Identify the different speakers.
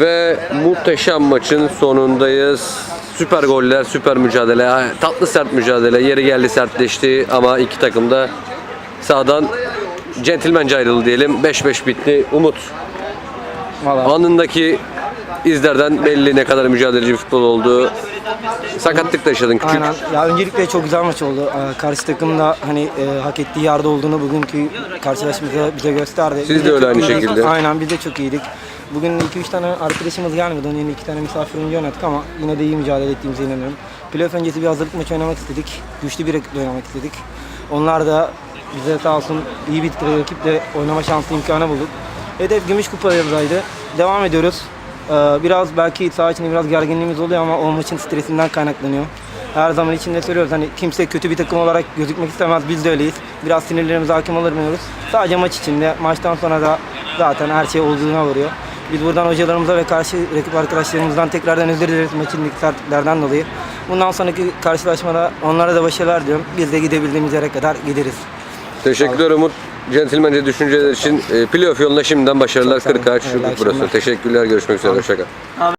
Speaker 1: Ve muhteşem maçın sonundayız. Süper goller, süper mücadele, tatlı sert mücadele. Yeri geldi sertleşti ama iki takım da sağdan centilmence ayrıldı diyelim. 5-5 bitti. Umut,
Speaker 2: Valla
Speaker 1: anındaki izlerden belli ne kadar mücadeleci bir futbol oldu. Sakatlık da yaşadın küçük.
Speaker 2: aynen. Ya öncelikle çok güzel maç oldu. Ee, Karşı takım da hani e, hak ettiği yerde olduğunu bugünkü karşılaşmada bize gösterdi.
Speaker 1: Siz de öyle aynı şekilde.
Speaker 2: Aynen biz de çok iyiydik. Bugün 2-3 tane arkadaşımız gelmedi. Onun yerine 2 tane misafir oyuncu oynadık ama yine de iyi mücadele ettiğimize inanıyorum. Playoff öncesi bir hazırlık maçı oynamak istedik. Güçlü bir rakiple oynamak istedik. Onlar da bize sağ olsun iyi bir rakiple oynama şansı imkanı bulduk. Hedef gümüş kupalarındaydı. Devam ediyoruz. Ee, Biraz belki saha içinde biraz gerginliğimiz oluyor ama o maçın stresinden kaynaklanıyor. Her zaman içinde söylüyoruz hani kimse kötü bir takım olarak gözükmek istemez biz de öyleyiz. Biraz sinirlerimize hakim olmuyoruz. Sadece maç içinde maçtan sonra da zaten her şey olduğuna varıyor. Biz buradan hocalarımıza ve karşı rakip arkadaşlarımızdan tekrardan özür dileriz maçın ilk sertliklerden dolayı. Bundan sonraki karşılaşmada onlara da başarılar diliyorum. Biz de gidebildiğimiz yere kadar gideriz.
Speaker 1: Teşekkürler Umut. Centilmence düşünceler için. E, playoff yolunda şimdiden başarılar.
Speaker 2: Çok sağ olun.
Speaker 1: 40 ağaç
Speaker 2: Hayırlı
Speaker 1: burası. Teşekkürler. Görüşmek üzere. Hoşçakal.